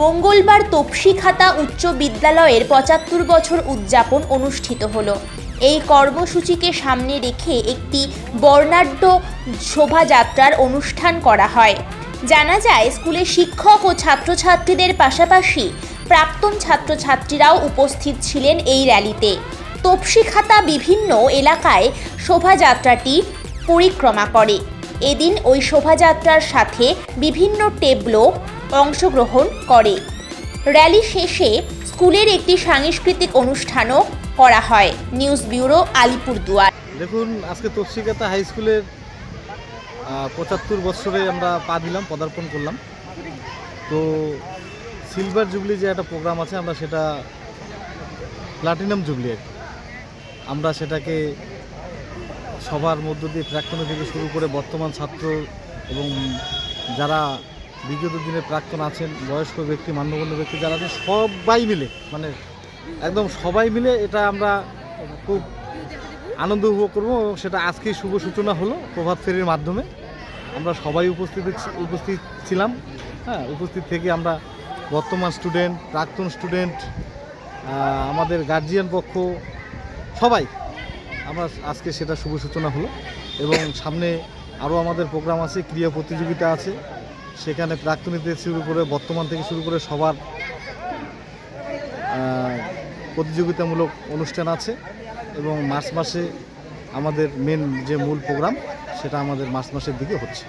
মঙ্গলবার তপসিখাতা উচ্চ বিদ্যালয়ের পঁচাত্তর বছর উদযাপন অনুষ্ঠিত হলো। এই কর্মসূচিকে সামনে রেখে একটি বর্ণাঢ্য শোভাযাত্রার অনুষ্ঠান করা হয়। জানা যায়, স্কুলে শিক্ষক ও ছাত্রছাত্রীদের পাশাপাশি প্রাক্তন ছাত্রছাত্রীরাও উপস্থিত ছিলেন এই র্যালিতে। তপসিখাতা বিভিন্ন এলাকায় শোভাযাত্রাটি পরিক্রমা করে। এদিন ওই শোভাযাত্রার সাথে বিভিন্ন টেবলো অংশগ্রহণ করে। র্যালি শেষে স্কুলের একটি সাংস্কৃতিক অনুষ্ঠানও করা হয়। News bureau, Alipurduar. দেখুন, আজকে তফসিকাতা হাই স্কুলের পঁচাত্তর বছরে আমরা পা দিলাম, পদার্পণ করলাম। তো সিলভার জুবলি যে একটা প্রোগ্রাম আছে, আমরা সেটা প্লাটিনাম জুবলি আমরা সেটাকে সবার মধ্য দিয়ে প্রাক্তন থেকে শুরু করে বর্তমান ছাত্র এবং যারা বিগত দিনের প্রাক্তন আছেন, বয়স্ক ব্যক্তি, মান্যগণ্য ব্যক্তি যারা আছেন, সবাই মিলে মানে একদম সবাই মিলে এটা আমরা খুব আনন্দ উপভোগ করব এবং সেটা আজকেই শুভ সূচনা হলো প্রভাত ফেরির মাধ্যমে। আমরা সবাই উপস্থিত উপস্থিত ছিলাম। হ্যাঁ উপস্থিত থেকে আমরা বর্তমান স্টুডেন্ট, প্রাক্তন স্টুডেন্ট আমাদের গার্জিয়ান পক্ষ, সবাই আমরা আজকে সেটা শুভ সূচনা হলো। এবং সামনে আরও আমাদের প্রোগ্রাম আছে ক্রীড়া প্রতিযোগিতা আছে। সেখানে প্রাক্তনীতে শুরু করে, বর্তমান থেকে শুরু করে সবার প্রতিযোগিতামূলক অনুষ্ঠান আছে এবং মার্চ মাসে আমাদের মেন যে মূল প্রোগ্রাম সেটা আমাদের মার্চ মাসের দিকে হচ্ছে।